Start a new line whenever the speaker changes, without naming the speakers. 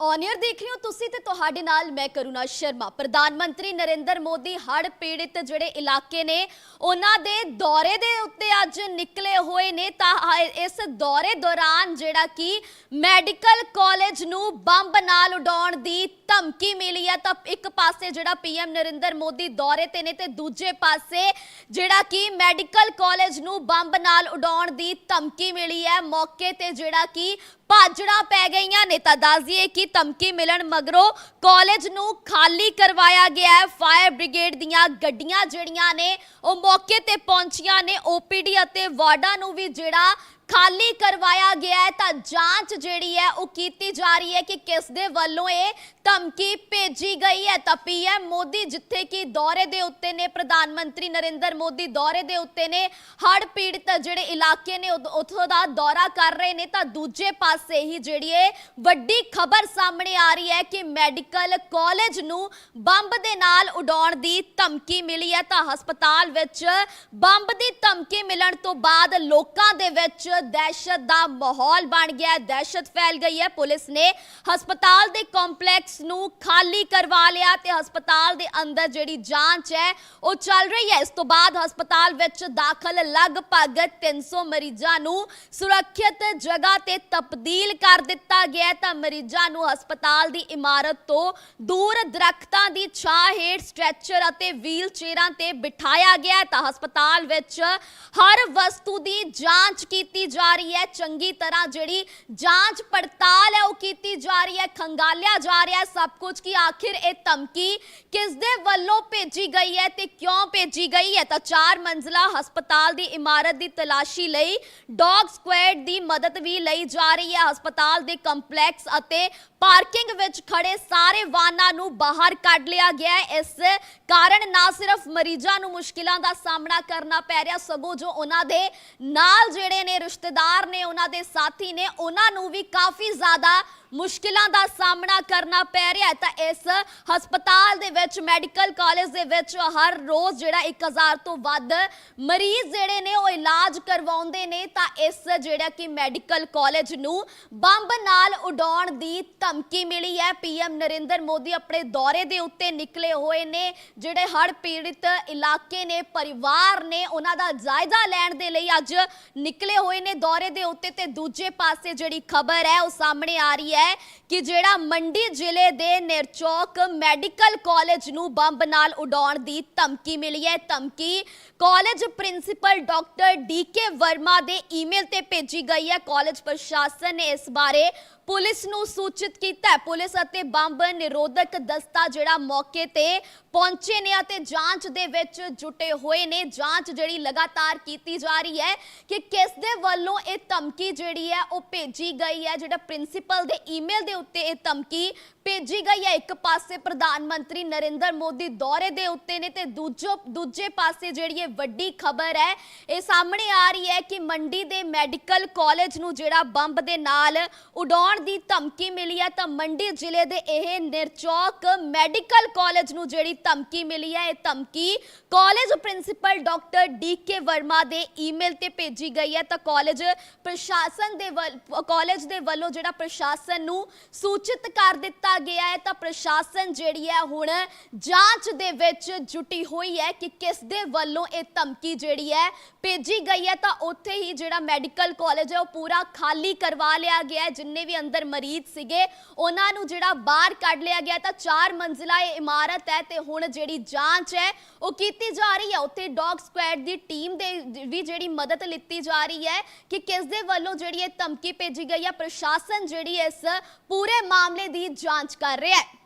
ਔਨੀਅਰ ਦੇਖ ਰਹੇ ਹੋ ਤੁਸੀਂ ਤੇ ਤੁਹਾਡੇ ਨਾਲ ਮੈਂ ਕਰੁਣਾ ਸ਼ਰਮਾ। ਪ੍ਰਧਾਨ ਮੰਤਰੀ ਨਰਿੰਦਰ ਮੋਦੀ ਹੜ੍ਹ ਪੀੜਿਤ ਜਿਹੜੇ ਇਲਾਕੇ ਨੇ, ਉਹਨਾਂ ਦੇ ਦੌਰੇ ਦੇ ਉੱਤੇ ਅੱਜ ਨਿਕਲੇ ਹੋਏ ਨੇ। ਤਾਂ ਇਸ ਦੌਰੇ ਦੌਰਾਨ ਜਿਹੜਾ ਕਿ ਮੈਡੀਕਲ ਕਾਲਜ ਨੂੰ ਬੰਬ ਨਾਲ ਉਡਾਉਣ ਧਮਕੀ ਮਿਲੀ ਹੈ, ਤਾਂ ਇੱਕ ਪਾਸੇ ਜਿਹੜਾ ਪੀਐਮ ਨਰਿੰਦਰ ਮੋਦੀ ਦੌਰੇ ਤੇ ਨੇ ਤੇ ਦੂਜੇ ਪਾਸੇ ਜਿਹੜਾ ਕਿ ਮੈਡੀਕਲ ਕਾਲਜ ਨੂੰ ਬੰਬ ਨਾਲ ਉਡਾਉਣ ਦੀ ਧਮਕੀ ਮਿਲੀ ਹੈ। ਮੌਕੇ ਤੇ ਜਿਹੜਾ ਕਿ ਭਾਜੜਾਂ ਪੈ ਗਈਆਂ ਨੇ, ਤਾਂ ਦੱਸ ਦਈਏ ਕਿ ਧਮਕੀ ਮਿਲਣ ਮਗਰੋਂ ਕਾਲਜ ਨੂੰ ਖਾਲੀ ਕਰਵਾਇਆ ਗਿਆ ਹੈ। ਫਾਇਰ ਬ੍ਰਿਗੇਡ ਦੀਆਂ ਗੱਡੀਆਂ ਜਿਹੜੀਆਂ ਨੇ, ਉਹ ਮੌਕੇ ਤੇ ਪਹੁੰਚੀਆਂ ਨੇ। ਓਪੀਡੀ ਅਤੇ ਵਾਰਡਾਂ ਨੂੰ ਵੀ ਜਿਹੜਾ ਖਾਲੀ ਕਰਵਾਇਆ ਗਿਆ ਹੈ, ਤਾਂ ਜਾਂਚ ਜਿਹੜੀ ਹੈ ਉਹ ਕੀਤੀ ਜਾ ਰਹੀ ਹੈ ਕਿ ਕਿਸ ਦੇ ਵੱਲੋਂ ਇਹ ਧਮਕੀ ਭੇਜੀ ਗਈ ਹੈ। ਤਾਂ ਪੀਐਮ ਮੋਦੀ ਜਿੱਥੇ ਕਿ ਦੌਰੇ ਦੇ ਉੱਤੇ ਨੇ, ਪ੍ਰਧਾਨ ਮੰਤਰੀ ਨਰਿੰਦਰ ਮੋਦੀ ਦੌਰੇ ਦੇ ਉੱਤੇ ਨੇ, ਹੜ੍ਹ ਪੀੜਤ ਜਿਹੜੇ ਇਲਾਕੇ ਨੇ ਉੱਥੋਂ ਦਾ ਦੌਰਾ ਕਰ ਰਹੇ ਨੇ, ਤਾਂ ਦੂਜੇ ਪਾਸੇ ਹੀ ਜਿਹੜੀ ਇਹ ਵੱਡੀ ਖਬਰ ਸਾਹਮਣੇ ਆ ਰਹੀ ਹੈ ਕਿ ਮੈਡੀਕਲ ਕਾਲਜ ਨੂੰ ਬੰਬ ਦੇ ਨਾਲ ਉਡਾਉਣ ਦੀ ਧਮਕੀ ਮਿਲੀ ਹੈ। ਤਾਂ ਹਸਪਤਾਲ ਵਿੱਚ ਬੰਬ ਦੀ ਧਮਕੀ ਮਿਲਣ ਤੋਂ ਬਾਅਦ ਲੋਕਾਂ ਦੇ ਵਿੱਚ ਦਹਿਸ਼ਤ ਦਾ ਮਾਹੌਲ ਬਣ ਗਿਆ ਹੈ ਦਹਿਸ਼ਤ ਫੈਲ ਗਈ ਹੈ ਪੁਲਿਸ ਨੇ ਹਸਪਤਾਲ ਦੇ ਕੰਪਲੈਕਸ ਨੂੰ ਖਾਲੀ ਕਰਵਾ ਲਿਆ ਤੇ ਹਸਪਤਾਲ ਦੇ ਅੰਦਰ ਜਿਹੜੀ ਜਾਂਚ ਹੈ ਉਹ ਚੱਲ ਰਹੀ ਹੈ ਇਸ ਤੋਂ ਬਾਅਦ ਹਸਪਤਾਲ ਵਿੱਚ ਦਾਖਲ ਲਗਭਗ 300 ਮਰੀਜ਼ਾਂ ਨੂੰ ਸੁਰੱਖਿਅਤ ਜਗ੍ਹਾ ਤੇ ਤਬਦੀਲ ਕਰ ਦਿੱਤਾ ਗਿਆ ਤਾਂ ਮਰੀਜ਼ਾਂ ਨੂੰ ਹਸਪਤਾਲ ਦੀ ਇਮਾਰਤ ਤੋਂ ਦੂਰ ਦਰਖਤਾਂ ਦੀ ਛਾਂ ਹੇਠ ਸਟ੍ਰੈਚਰ ਅਤੇ ਵੀਲ ਚੇਅਰਾਂ ਤੇ ਬਿਠਾਇਆ ਗਿਆ ਤਾਂ ਹਸਪਤਾਲ ਵਿੱਚ ਹਰ ਵਸਤੂ ਦੀ ਜਾਂਚ ਕੀਤੀ ਜਾ ਰਹੀ ਹੈ। ਚੰਗੀ ਤਰ੍ਹਾਂ ਜਿਹੜੀ ਜਾਂਚ ਪੜਤਾਲ ਹੈ, ਉਹ ਕੀਤੀ ਜਾ ਰਹੀ ਹੈ, ਖੰਗਾਲਿਆ ਜਾ ਰਿਹਾ ਹੈ ਸਭ ਕੁਝ ਕਿ ਆਖਿਰ ਇਹ ਧਮਕੀ ਕਿਸ ਦੇ ਵੱਲੋਂ ਭੇਜੀ ਗਈ ਹੈ ਤੇ ਕਿਉਂ ਭੇਜੀ ਗਈ ਹੈ? ਤਾਂ ਚਾਰ ਮੰਜ਼ਲਾ ਹਸਪਤਾਲ ਦੀ ਇਮਾਰਤ ਦੀ ਤਲਾਸ਼ੀ ਲਈ ਡੌਗ ਸਕੁਐਡ ਦੀ ਮਦਦ ਵੀ ਲਈ ਜਾ ਰਹੀ ਹੈ। ਹਸਪਤਾਲ ਦੇ ਕੰਪਲੈਕਸ ਅਤੇ ਪਾਰਕਿੰਗ ਵਿੱਚ ਖੜੇ ਸਾਰੇ ਵਾਹਨਾਂ ਨੂੰ ਬਾਹਰ ਕੱਢ ਲਿਆ ਗਿਆ ਹੈ। ਇਸ ਕਾਰਨ ਨਾ ਸਿਰਫ ਮਰੀਜ਼ਾਂ ਨੂੰ ਮੁਸ਼ਕਿਲਾਂ ਦਾ ਸਾਹਮਣਾ ਕਰਨਾ ਪੈ ਰਿਹਾ, ਸਗੋਂ ਜੋ ਉਹਨਾਂ ਦੇ ਨਾਲ ਜਿਹੜੇ ਨੇ ਰਿਸ਼ਤੇਦਾਰ ਨੇ, ਉਹਨਾਂ ਦੇ ਸਾਥੀ ਨੇ, ਉਹਨਾਂ ਨੂੰ ਵੀ ਕਾਫੀ ਜ਼ਿਆਦਾ ਮੁਸ਼ਕਿਲਾਂ ਦਾ ਸਾਹਮਣਾ ਕਰਨਾ ਪੈ ਰਿਹਾ ਤਾਂ ਇਸ ਹਸਪਤਾਲ ਦੇ ਵਿੱਚ, ਮੈਡੀਕਲ ਕਾਲਜ ਦੇ ਵਿੱਚ ਹਰ ਰੋਜ਼ ਜਿਹੜਾ 1000 ਤੋਂ ਵੱਧ ਮਰੀਜ਼ ਜਿਹੜੇ ਨੇ, ਉਹ ਇਲਾਜ ਕਰਵਾਉਂਦੇ ਨੇ। ਤਾਂ ਇਸ ਜਿਹੜਾ ਕਿ ਮੈਡੀਕਲ ਕਾਲਜ ਨੂੰ ਬੰਬ ਨਾਲ ਉਡਾਉਣ ਦੀ ਧਮਕੀ ਮਿਲੀ ਹੈ। ਪੀਐਮ ਨਰਿੰਦਰ ਮੋਦੀ ਆਪਣੇ ਦੌਰੇ ਦੇ ਉੱਤੇ ਨਿਕਲੇ ਹੋਏ ਨੇ, ਜਿਹੜੇ ਹੜ੍ਹ ਪੀੜਿਤ ਇਲਾਕੇ ਨੇ, ਪਰਿਵਾਰ ਨੇ, ਉਹਨਾਂ ਦਾ ਜਾਇਜ਼ਾ ਲੈਣ ਦੇ ਲਈ ਅੱਜ ਨਿਕਲੇ ਹੋਏ ਨੇ ਦੌਰੇ ਦੇ ਉੱਤੇ। ਤੇ ਦੂਜੇ ਪਾਸੇ ਜਿਹੜੀ ਖਬਰ ਹੈ, ਉਹ ਸਾਹਮਣੇ ਆ ਰਹੀ ਹੈ ਕਿ ਜਿਹੜਾ ਮੰਡੀ ਜ਼ਿਲ੍ਹੇ ਦੇ ਨਿਰਚੌਕ ਮੈਡੀਕਲ ਕਾਲਜ ਨੂੰ ਬੰਬ ਨਾਲ ਉਡਾਉਣ ਦੀ ਧਮਕੀ ਮਿਲੀ ਹੈ। ਧਮਕੀ college principal doctor D K Verma ਦੇ ਈਮੇਲ ਤੇ ਭੇਜੀ ਗਈ ਹੈ। ਕਾਲਜ ਪ੍ਰਸ਼ਾਸਨ ਨੇ ਇਸ ਬਾਰੇ ਪੁਲਿਸ ਨੂੰ ਸੂਚਿਤ ਕੀਤਾ ਹੈ। ਪੁਲਿਸ ਅਤੇ ਬੰਬ ਨਿਰੋਧਕ ਦਸਤਾ ਜਿਹੜਾ ਮੌਕੇ ਤੇ ਪਹੁੰਚੇ ਨੇ ਅਤੇ ਜਾਂਚ ਦੇ ਵਿੱਚ ਜੁਟੇ ਹੋਏ ਨੇ। ਜਾਂਚ ਜਿਹੜੀ ਲਗਾਤਾਰ ਕੀਤੀ ਜਾ ਰਹੀ ਹੈ ਕਿ ਕਿਸ ਦੇ ਵੱਲੋਂ ਇਹ ਧਮਕੀ ਜਿਹੜੀ ਹੈ ਉਹ ਭੇਜੀ ਗਈ ਹੈ। ਜਿਹੜਾ ਪ੍ਰਿੰਸੀਪਲ ਦੇ ਈਮੇਲ ਦੇ ਉੱਤੇ ਇਹ ਧਮਕੀ ਭੇਜੀ ਗਈ ਹੈ। ਇੱਕ ਪਾਸੇ ਪ੍ਰਧਾਨ ਮੰਤਰੀ ਨਰਿੰਦਰ ਮੋਦੀ ਦੌਰੇ ਦੇ ਉੱਤੇ ਨੇ ਤੇ ਦੂਜੋ ਦੂਜੇ ਪਾਸੇ ਜਿਹੜੀ ਇਹ ਵੱਡੀ ਖਬਰ ਹੈ, ਇਹ ਸਾਹਮਣੇ ਆ ਰਹੀ ਹੈ ਕਿ ਮੰਡੀ ਦੇ ਮੈਡੀਕਲ ਕਾਲਜ ਨੂੰ ਜਿਹੜਾ ਬੰਬ ਦੇ ਨਾਲ ਉਡਾਉਣ ਦੀ ਧਮਕੀ ਮਿਲੀ ਹੈ, ਤਾਂ ਮੰਡੀ ਜ਼ਿਲ੍ਹੇ ਦੇ ਇਹ ਨਿਰਚੌਕ ਮੈਡੀਕਲ ਕਾਲਜ ਨੂੰ ਜਿਹੜੀ ਧਮਕੀ ਮਿਲੀ ਹੈ, ਇਹ ਧਮਕੀ college principal doctor D K Verma ਦੇ ਈਮੇਲ ਤੇ ਭੇਜੀ ਗਈ ਹੈ। ਤਾਂ ਕਾਲਜ ਪ੍ਰਸ਼ਾਸਨ ਦੇ ਵੱਲ- ਕਾਲਜ ਦੇ ਵੱਲੋਂ ਜਿਹੜਾ ਪ੍ਰਸ਼ਾਸਨ ਨੂੰ ਸੂਚਿਤ ਕਰ ਦਿੱਤਾ ਗਿਆ ਹੈ ਤਾਂ ਪ੍ਰਸ਼ਾਸਨ ਜਿਹੜੀ ਹੈ ਹੁਣ ਜਾਂਚ ਦੇ ਵਿੱਚ ਜੁਟੀ ਹੋਈ ਹੈ ਕਿ ਕਿਸ ਦੇ ਵੱਲੋਂ ਇਹ ਧਮਕੀ ਜਿਹੜੀ ਹੈ ਭੇਜੀ ਗਈ ਹੈ। ਤਾਂ ਉੱਥੇ ਹੀ ਜਿਹੜਾ ਮੈਡੀਕਲ ਕਾਲਜ ਹੈ ਉਹ ਪੂਰਾ ਖਾਲੀ ਕਰਵਾ ਲਿਆ ਗਿਆ ਹੈ। ਜਿੰਨੇ ਵੀ ਅੰਦਰ ਮਰੀਜ਼ ਸੀਗੇ, ਉਹਨਾਂ ਨੂੰ ਜਿਹੜਾ ਬਾਹਰ ਕੱਢ ਲਿਆ ਗਿਆ ਤਾਂ ਚਾਰ ਮੰਜ਼ਿਲਾ ਇਹ ਇਮਾਰਤ ਹੈ ਤੇ ਹੁਣ ਜਿਹੜੀ ਜਾਂਚ ਹੈ ਉਹ ਕੀਤੀ ਜਾ ਰਹੀ ਹੈ। ਉੱਥੇ ਡੌਗ ਸਕੁਐਡ ਦੀ ਟੀਮ ਦੇ ਵੀ ਜਿਹੜੀ ਮਦਦ ਲਿੱਤੀ ਜਾ ਰਹੀ ਹੈ ਕਿ ਕਿਸ ਦੇ ਵੱਲੋਂ ਜਿਹੜੀ ਇਹ ਧਮਕੀ ਭੇਜੀ ਗਈ ਹੈ। ਪ੍ਰਸ਼ਾਸਨ ਜਿਹੜੀ ਇਸ ਪੂਰੇ ਮਾਮਲੇ ਦੀ ਜਾਂਚ ਜਾਂਚ ਕਰ ਰਿਹਾ ਹੈ।